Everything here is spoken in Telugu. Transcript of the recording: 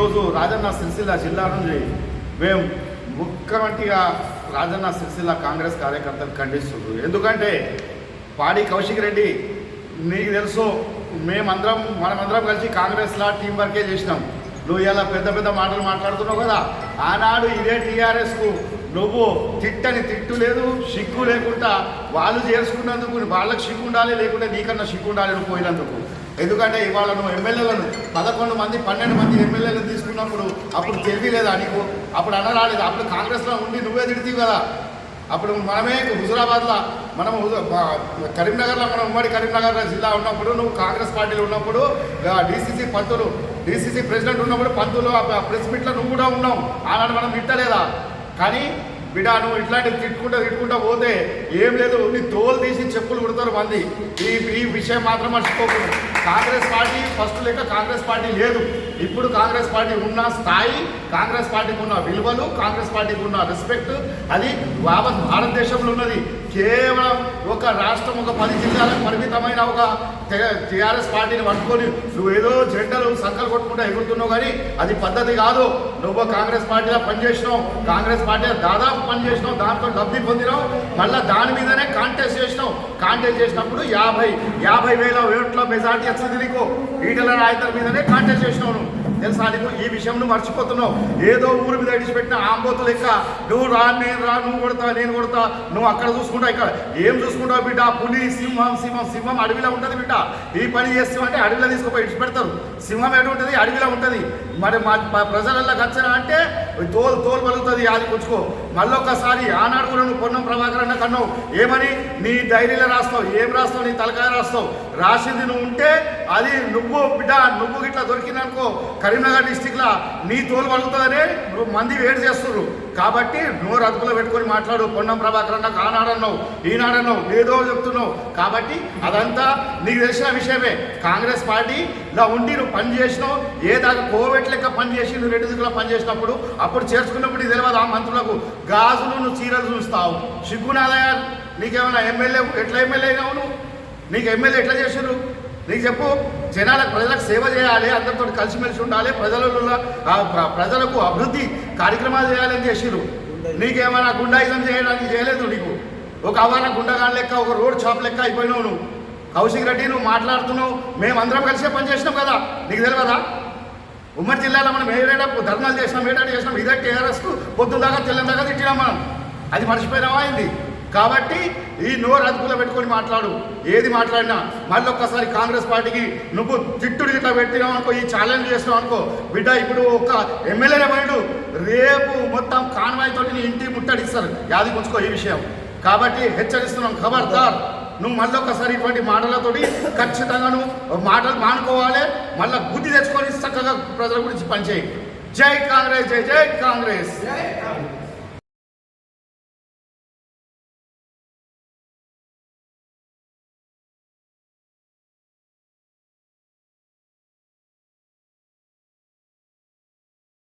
రాజన్న సిరిసిల్ల జిల్లా నుంచి మేము ముఖ్యమంత్రిగా రాజన్న సిరిసిల్ల కాంగ్రెస్ కార్యకర్తలు ఖండిస్తున్నారు ఎందుకంటే పాడి కౌశిక్ రెడ్డి నీకు తెలుసు మేమందరం మనమందరం కలిసి కాంగ్రెస్లా టీం వర్కే చేసినాం. నువ్వు ఇలా పెద్ద పెద్ద మాటలు మాట్లాడుతున్నావు కదా ఆనాడు ఇదే టీఆర్ఎస్కు నువ్వు తిట్టని తిట్టు లేదు సిగ్గు లేకుండా వాళ్ళు చేసుకున్నందుకు వాళ్ళకి సిగ్గు ఉండాలి లేకుంటే నీకన్నా సిగ్గు ఉండాలి నువ్వు పోయినందుకు. ఎందుకంటే ఇవాళ నువ్వు ఎమ్మెల్యేలను పదకొండు మంది పన్నెండు మంది ఎమ్మెల్యేలు తీసుకున్నప్పుడు అప్పుడు తెలియలేదా నీకు? అప్పుడు అనరాలేదు. అప్పుడు కాంగ్రెస్లో ఉండి నువ్వే తిడితీవి కదా. అప్పుడు మనమే హుజురాబాద్లో మనం కరీంనగర్లో మనం ఉమ్మడి కరీంనగర్ జిల్లా ఉన్నప్పుడు నువ్వు కాంగ్రెస్ పార్టీలో ఉన్నప్పుడు డీసీసీ పంతులు డీసీసీ ప్రెసిడెంట్ ఉన్నప్పుడు పంతులు ప్రెస్ మీట్లో నువ్వు కూడా ఉన్నావు. ఆనాడు మనం తిట్టలేదా? కానీ బిడా నువ్వు ఇట్లాంటివి తిట్టుకుంటా తిట్టుకుంటా పోతే ఏం లేదు నీ తోలు తీసి చెప్పులు కుడతారు మంది ఈ ఈ విషయం మాత్రం మర్చిపోకుండా కాంగ్రెస్ పార్టీ ఫస్ట్ లెక్క కాంగ్రెస్ పార్టీ లేదు. ఇప్పుడు కాంగ్రెస్ పార్టీ ఉన్న స్థాయి కాంగ్రెస్ పార్టీకి ఉన్న విలువలు కాంగ్రెస్ పార్టీకి ఉన్న రెస్పెక్ట్ అది యావత్ భారతదేశంలో ఉన్నది. కేవలం ఒక రాష్ట్రం ఒక పది జిల్లాలకు పరిమితమైన ఒక టీఆర్ఎస్ పార్టీని పట్టుకొని నువ్వు ఏదో జెండలు సంకలు కొట్టుకుంటా ఎగురుతున్నావు కానీ అది పద్ధతి కాదు. నువ్వు కాంగ్రెస్ పార్టీలో పనిచేసినావు. కాంగ్రెస్ పార్టీలో దాదాపు పనిచేసినావు. దాంతో లబ్ధి పొందినావు. మళ్ళీ దాని మీదనే కాంటెస్ట్ చేసినావు. కాంటెస్ట్ చేసినప్పుడు యాభై యాభై వేల ఓట్ల మెజార్టీ వచ్చింది నీకు. ఈటల రాయితల మీదనే కాంటెస్ట్ చేసినావు నువ్వు. తెలుసా నీకు? ఈ విషయం నువ్వు మర్చిపోతున్నావు. ఏదో ఊరి మీద ఇడిచిపెట్టిన ఆంబోతు లెక్క నువ్వు రా నేను రా నువ్వు కొడతా నేను కొడతా నువ్వు అక్కడ చూసుకుంటావు ఇక్కడ ఏం చూసుకుంటావు బిడ్డ? పులి సింహం సింహం సింహం అడవిలో ఉంటుంది బిడ్డ. ఈ పని చేస్తామంటే అడవిలో తీసుకుపోయి ఇడిచిపెడతారు. సింహం ఎటు ఉంటుంది? అడవిలో ఉంటుంది. మరి మా మా ప్రజలల్లో వచ్చిన అంటే తోలు తోలు పలుకుతుంది అది పుచ్చుకో. మళ్ళొక్కసారి ఆనాడు కూడా నువ్వు పొన్నం ప్రభాకర్ అన్న కన్నావు. ఏమని? నీ డైరీలో రాస్తావు. ఏం రాస్తావు? నీ తలకాయ రాస్తావు. రాసింది నువ్వు ఉంటే అది నువ్వు బిడ్డ నువ్వు గిట్లా దొరికిందనుకో కరీంనగర్ డిస్టిక్లో నీ తోలు పలుకుతుందనే నువ్వు మంది వేడి చేస్తున్నారు కాబట్టి నోరు అదుపులో పెట్టుకొని మాట్లాడు. పొన్నం ప్రభాకర్ అన్న ఆనాడన్నావు ఈనాడన్నావు ఏదో చెప్తున్నావు. కాబట్టి అదంతా నీకు తెలిసిన విషయమే. కాంగ్రెస్ పార్టీలో ఉండి నువ్వు పని చేసినావు. ఏ దాకా కోవిడ్ లెక్క పని నువ్వు రెండు దిక్కులా పని చేసినప్పుడు అప్పుడు చేర్చుకున్నప్పుడు తెలియదు ఆ మంత్రులకు. గాజులు నువ్వు చీరలు చూస్తావు సిగ్గునాదయ నీకేమైనా ఎమ్మెల్యే ఎట్లా ఎమ్మెల్యే అయినావు నువ్వు? నీకు ఎమ్మెల్యే ఎట్లా చేసారు నీకు చెప్పు. జనాలకు ప్రజలకు సేవ చేయాలి అందరితో కలిసిమెలిసి ఉండాలి ప్రజలలో ప్రజలకు అభివృద్ధి కార్యక్రమాలు చేయాలని చేసిరు నీకేమైనా గుండాయిజం చేయడానికి చేయలేదు నీకు? ఒక అవాన గుండగాన్ లెక్క ఒక రోడ్ షాప్ లెక్క అయిపోయినావు నువ్వు. కౌశిక్ రెడ్డి నువ్వు మాట్లాడుతున్నావు. మేమందరం కలిసే పని చేసినాం కదా. నీకు తెలియదా ఉమ్మడి జిల్లాలో మనం ఏడేడా ధర్నాలు చేసినాం ఏడాడు చేసినాం ఇదే టీఆర్ఎస్ పొద్దున దాకా తెల్లని దాకా తిట్టినాం మనం. అది మర్చిపోయినామా అయింది కాబట్టి ఈ నోరు అదుపులో పెట్టుకొని మాట్లాడు. ఏది మాట్లాడినా మళ్ళీ ఒక్కసారి కాంగ్రెస్ పార్టీకి నువ్వు తిట్టుడు ఇట్లా పెట్టినావు అనుకో ఈ ఛాలెంజ్ చేసినావు అనుకో బిడ్డ ఇప్పుడు ఒక ఎమ్మెల్యేనే పోయిడు. రేపు మొత్తం కాన్వాయ్ తోటి నీ ఇంటి ముట్టడిస్తారు. యాది ఉంచుకో ఈ విషయం. కాబట్టి హెచ్చరిస్తున్నాం ఖబర్దార్. నువ్వు మళ్ళీ ఒకసారి ఇటువంటి మాటలతోటి ఖచ్చితంగా నువ్వు మాటలు మానుకోవాలి. మళ్ళీ బుద్ధి తెచ్చుకొని చక్కగా ప్రజల గురించి పనిచేయి. జై కాంగ్రెస్ జై జై కాంగ్రెస్.